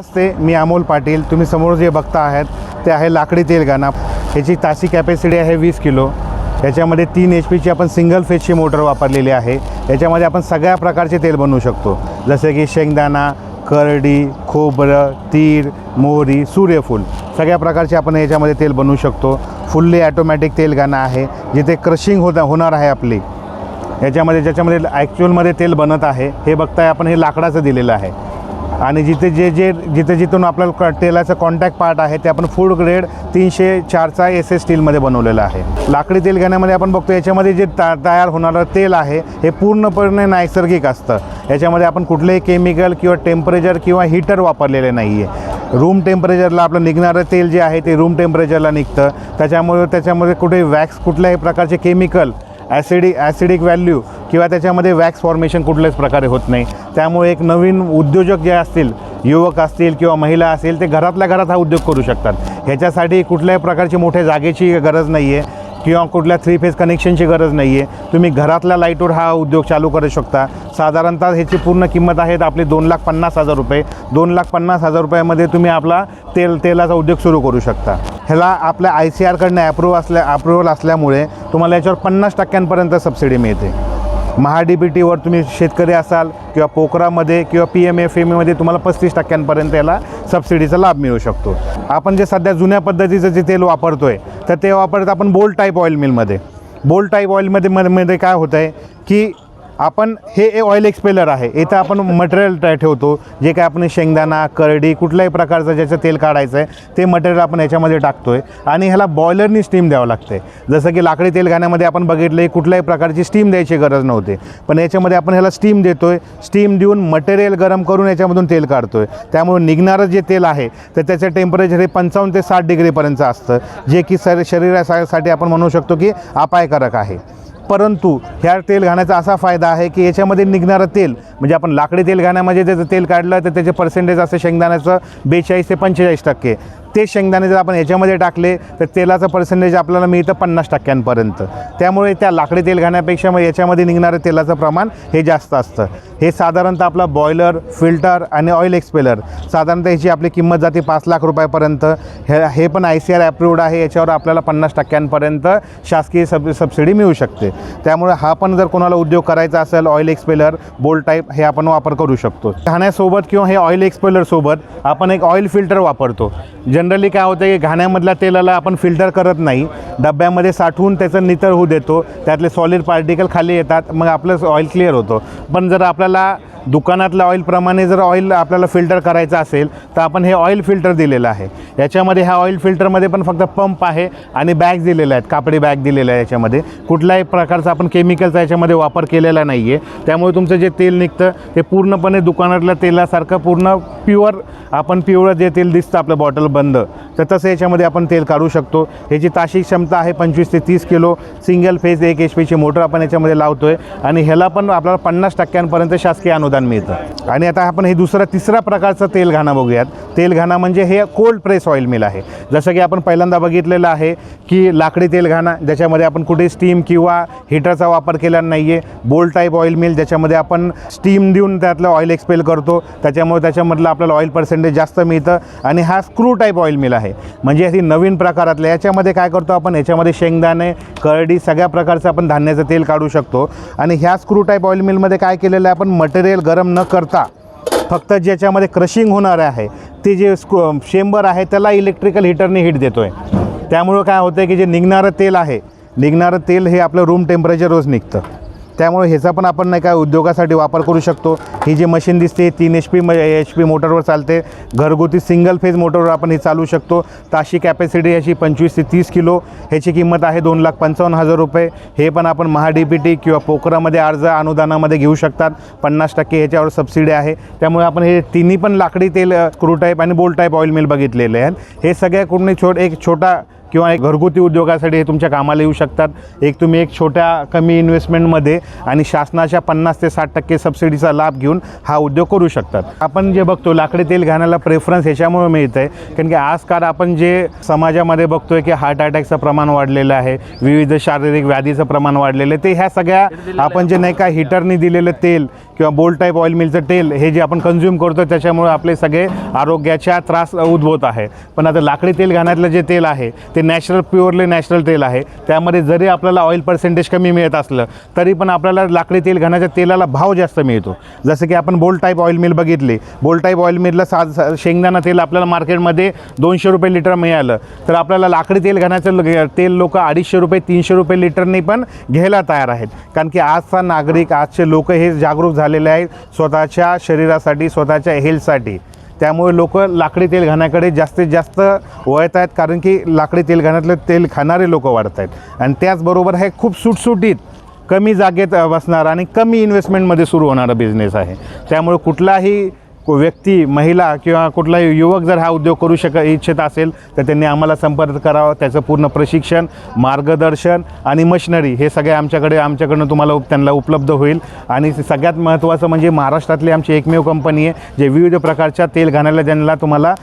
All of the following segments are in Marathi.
नमस्ते मी अमोल पाटील. तुम्ही समोर जे बघता आहात ते आहे लाकडी तेलगाणा ह्याची तासी कॅपॅसिटी आहे वीस किलो. याच्यामध्ये तीन एच पीची आपण सिंगल फेजची मोटर वापरलेली आहे. याच्यामध्ये आपण सगळ्या प्रकारचे तेल बनवू शकतो. जसे की शेंगदाणा करडी खोबरं तीळ मोहरी सूर्यफूल. सगळ्या प्रकारचे आपण याच्यामध्ये तेल बनवू शकतो. फुल्ली ॲटोमॅटिक तेलगाणा आहे. जिथे क्रशिंग होता होणार आहे आपली. याच्यामध्ये ज्याच्यामध्ये ॲक्च्युअलमध्ये तेल बनत आहे हे बघताय आपण हे लाकडाचं दिलेलं आहे. आणि जिथे जे जे जिथे जिथून आपल्याला क- तेलाचं कॉन्टॅक्ट पार्ट आहे ते आपण फूड ग्रेड तीनशे चारचा एस एस स्टीलमध्ये बनवलेलं आहे. लाकडी तेल घेण्यामध्ये आपण बघतो याच्यामध्ये जे ता तयार होणारं तेल आहे हे पूर्णपणे नैसर्गिक असतं. याच्यामध्ये आपण कुठलेही केमिकल किंवा टेम्परेचर किंवा हीटर वापरलेले नाही आहे रूम टेम्परेचरला आपलं निघणारं तेल जे आहे ते रूम टेम्परेचरला निघतं. त्याच्यामुळे त्याच्यामध्ये कुठे वॅक्स कुठल्याही प्रकारचे केमिकल ॲसिडिक ॲसिडिक व्हॅल्यू किंवा त्याच्यामध्ये वॅक्स फॉर्मेशन कुठल्याच प्रकारे होत नाही. त्यामुळे एक नवीन उद्योजक जे असतील युवक असतील किंवा महिला असतील ते घरातल्या घरात हा उद्योग करू शकतात. ह्याच्यासाठी कुठल्याही प्रकारची मोठ्या जागेची गरज नाही आहे किंवा कुठल्या थ्री फेज कनेक्शनची गरज नाही आहे तुम्ही घरातल्या लाईटवर हा उद्योग चालू करू शकता. साधारणतः ह्याची पूर्ण किंमत आहे आपली दोन लाख पन्नास हजार रुपये. दोन लाख पन्नास हजार रुपयामध्ये तुम्ही आपला तेल तेलाचा उद्योग सुरू करू शकता. ह्याला आपल्या आय सी आरकडनं ॲप्रूव्ह असल्या अप्रुव्हल असल्यामुळे तुम्हाला याच्यावर पन्नास टक्क्यांपर्यंत सबसिडी मिळते. महा डी बी टीवर तुम्ही शेतकरी असाल किंवा पोखरामध्ये किंवा पी एम एफ एम एमध्ये तुम्हाला पस्तीस टक्क्यांपर्यंत याला सबसिडीचा लाभ मिळू शकतो. आपण जे सध्या जुन्या पद्धतीचं जे तेल वापरतो आहे तर ते वापरत आपण बोल टाईप ऑइल मिलमध्ये बोल्ट टाईप ऑइलमध्ये मध्ये मध्ये काय होतं आहे की आपण हे ऑइल एक्सपेलर आहे. इथं आपण मटेरियल ठेवतो. जे काय आपण शेंगदाणा करडी कुठल्याही प्रकारचं ज्याचं तेल काढायचं आहे ते मटेरियल आपण याच्यामध्ये टाकतो आहे आणि ह्याला बॉयलरनी स्टीम द्यावं लागते जसं की लाकडी तेल घाण्यामध्ये आपण बघितलं कुठल्याही प्रकारची स्टीम द्यायची गरज नव्हती. पण याच्यामध्ये आपण ह्याला स्टीम देतो आहे स्टीम देऊन मटेरियल गरम करून याच्यामधून तेल काढतो आहे त्यामुळे निघणारं जे तेल आहे तर त्याचं टेम्परेचर हे पंचावन्न ते साठ डिग्रीपर्यंत असतं. जे की सर शरीरासाठी आपण म्हणू शकतो की अपायकारक आहे. परंतु ह्या तेल घाण्याचा असा फायदा आहे की याच्यामध्ये निघणारं तेल म्हणजे आपण लाकडी तेल घाण्यामध्ये त्याचं तेल काढलं तर त्याचे पर्सेंटेज असं शेंगदाण्याचं बेचाळीस ते पंचेचाळीस टक्के. ते शेंगदाणे जर आपण याच्यामध्ये टाकले तर तेलाचं पर्सेंटेज आपल्याला मिळतं पन्नास टक्क्यांपर्यंत. त्यामुळे त्या लाकडी तेल घाण्यापेक्षा मग याच्यामध्ये निघणारं तेलाचं प्रमाण हे जास्त असतं. हे साधारणतः आपला बॉयलर फिल्टर आणि ऑइल एक्सपेलर साधारणतः ह्याची आपली किंमत जाते पाच लाख रुपयापर्यंत. हे हे पण आय सी आर ॲप्रूव्ड आहे याच्यावर आपल्याला पन्नास टक्क्यांपर्यंत शासकीय सब सबसिडी मिळू शकते. त्यामुळे हा पण जर कोणाला उद्योग करायचा असेल ऑइल एक्सपेलर बोल टाईप हे आपण वापर करू शकतो. घाण्यासोबत किंवा हे ऑइल एक्सपेलरसोबत आपण एक ऑइल फिल्टर वापरतो जनरली काय होतं की घाण्यामधल्या तेलाला आपण फिल्टर करत नाही. डब्यामध्ये साठवून त्याचं नितळ होऊ देतो. त्यातले सॉलिड पार्टिकल खाली येतात. मग आपलं ऑइल क्लिअर होतं. पण जर आपल्याला दुकानातल्या ऑइलप्रमाणे जर ऑइल आपल्याला फिल्टर करायचं असेल तर आपण हे ऑइल फिल्टर दिलेलं आहे. याच्यामध्ये ह्या ऑइल फिल्टरमध्ये पण फक्त पंप आहे आणि बॅग दिलेल्या आहेत. कापडी बॅग दिलेल्या आहे याच्यामध्ये. कुठल्याही प्रकारचा आपण केमिकलचा याच्यामध्ये वापर केलेला नाही आहे त्यामुळे तुमचं जे तेल निघतं ते पूर्णपणे दुकानातल्या तेलासारखं पूर्ण प्युअर आपण पिवळं जे तेल दिसतं आपलं बॉटल बंद तर तसं याच्यामध्ये आपण तेल काढू शकतो. ह्याची ताशी क्षमता आहे पंचवीस ते तीस किलो. सिंगल फेज एक एच पीची मोटर आपण याच्यामध्ये लावतो आहे आणि ह्याला पण आपल्याला पन्नास टक्क्यांपर्यंत शासकीय अनुदान मिळतं. आणि आता आपण हे दुसरा तिसरा प्रकारचं तेलघाणा बघूयात. तेल घाणा म्हणजे हे कोल्ड प्रेस ऑइल मिल आहे. जसं की आपण पहिल्यांदा बघितलेलं आहे की लाकडी तेलघाणा ज्याच्यामध्ये आपण कुठे स्टीम किंवा हिटरचा वापर केला नाही आहे बोल टाईप ऑइल मिल ज्याच्यामध्ये आपण स्टीम देऊन त्यातलं ऑइल एक्सपेल करतो. त्याच्यामुळे त्याच्यामधलं आपल्याला ऑइल पर्सेंटेज जास्त मिळतं. आणि हा स्क्रू टाईप ऑइल मिल आहे. म्हणजे ही नवीन प्रकारातलं याच्यामध्ये काय करतो आपण? याच्यामध्ये शेंगदाणे करडी सगळ्या प्रकारचं आपण धान्याचं तेल काढू शकतो. आणि ह्या स्क्रू टाईप ऑइल मिलमध्ये काय केलेलं आहे आपण? मटेरियल गरम न करता फक्त ज्याच्यामध्ये क्रशिंग होणार आहे ते जे स्कू शेंबर आहे त्याला इलेक्ट्रिकल हिटरने हीट देतो आहे त्यामुळं काय होतं आहे की जे निघणारं तेल आहे निघणारं तेल हे आपलं रूम टेम्परेचर रोज निघतं. त्यामुळे ह्याचा पण आपण नाही काय उद्योगासाठी वापर करू शकतो. ही जी मशीन दिसते तीन एच पी म एच पी मोटरवर चालते. घरगुती सिंगल फेज मोटरवर आपण ही चालू शकतो. ताशी कॅपॅसिटी अशी पंचवीस ते तीस किलो. ह्याची किंमत आहे दोन लाख पंचावन्न हजार रुपये. हे पण आपण महा डी पी टी किंवा पोखरामध्ये अर्ज अनुदानामध्ये घेऊ शकतात. पन्नास टक्के ह्याच्यावर सबसिडी आहे. त्यामुळे आपण हे तिन्ही पण लाकडी तेल स्क्रू टाईप आणि बोल टाईप ऑइल मिल बघितलेले आहेत. हे सगळ्या कुठून छोट एक छोटा किंवा एक घरगुती उद्योगासाठी हे तुमच्या कामाला येऊ शकतात. एक तुम्ही एक छोट्या कमी इन्व्हेस्टमेंटमध्ये आणि शासनाच्या पन्नास ते साठ टक्के सबसिडीचा लाभ घेऊन हा उद्योग करू शकतात. आपण जे बघतो लाकडी तेल घाण्याला प्रेफरन्स ह्याच्यामुळे मिळतं आहे कारण की आजकाल आपण जे समाजामध्ये बघतोय की हार्ट अटॅकचं प्रमाण वाढलेलं आहे विविध शारीरिक व्याधीचं प्रमाण वाढलेलं आहे. ते ह्या सगळ्या आपण जे नाही का हिटरनी दिलेलं तेल किंवा बोल्ड टाईप ऑइल मिलचं तेल हे जे आपण कन्झ्युम करतो त्याच्यामुळे आपले सगळे आरोग्याच्या त्रास उद्भवत आहे. पण आता लाकडी तेल घाण्यातलं जे तेल आहे ते नॅचरल प्युअरली नॅचरल तेल आहे. त्यामध्ये जरी आपल्याला ऑइल पर्सेंटेज कमी मिळत असलं तरी पण आपल्याला लाकडी तेल घाण्याच्या तेलाला भाव जास्त मिळतो. जसं की आपण बोल्ड टाईप ऑइल मिल बघितली. बोल्ड टाईप ऑइल मिलला सा शेंगदाणा तेल आपल्याला मार्केटमध्ये दोनशे रुपये लिटर मिळालं. तर आपल्याला लाकडी तेल घाण्याचं तेल लोक अडीचशे रुपये तीनशे रुपये लिटरने पण घ्यायला तयार आहेत. कारण की आजचा नागरिक आजचे लोक हे जागरूक झालेले आहेत स्वतःच्या शरीरासाठी स्वतःच्या हेल्थसाठी त्यामुळे लोक लाकडी तेल घाण्याकडे जास्तीत जास्त वळत आहेत कारण की लाकडी तेल घाण्यातलं तेल खाणारे लोक वाढत आहेत. आणि त्याचबरोबर हे खूप सुटसुटीत कमी जागेत बसणारा बसणार आणि कमी इन्व्हेस्टमेंटमध्ये सुरू होणारा बिझनेस आहे. त्यामुळे कुठलाही व्यक्ती महिला किंवा कुठलाही युवक जर हा उद्योग करू शक इच्छित असेल तर त्यांनी आम्हाला संपर्क करावा त्याचं पूर्ण प्रशिक्षण मार्गदर्शन आणि मशिनरी हे सगळे आमच्याकडे आमच्याकडनं तुम्हाला उप त्यांना उपलब्ध होईल. आणि सगळ्यात महत्त्वाचं म्हणजे महाराष्ट्रातली आमची एकमेव कंपनी आहे जे विविध प्रकारच्या तेल घाण्याला ज्यांना तुम्हाला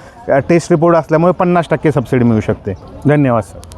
टेस्ट रिपोर्ट असल्यामुळे पन्नास टक्के सबसिडी मिळू शकते. धन्यवाद सर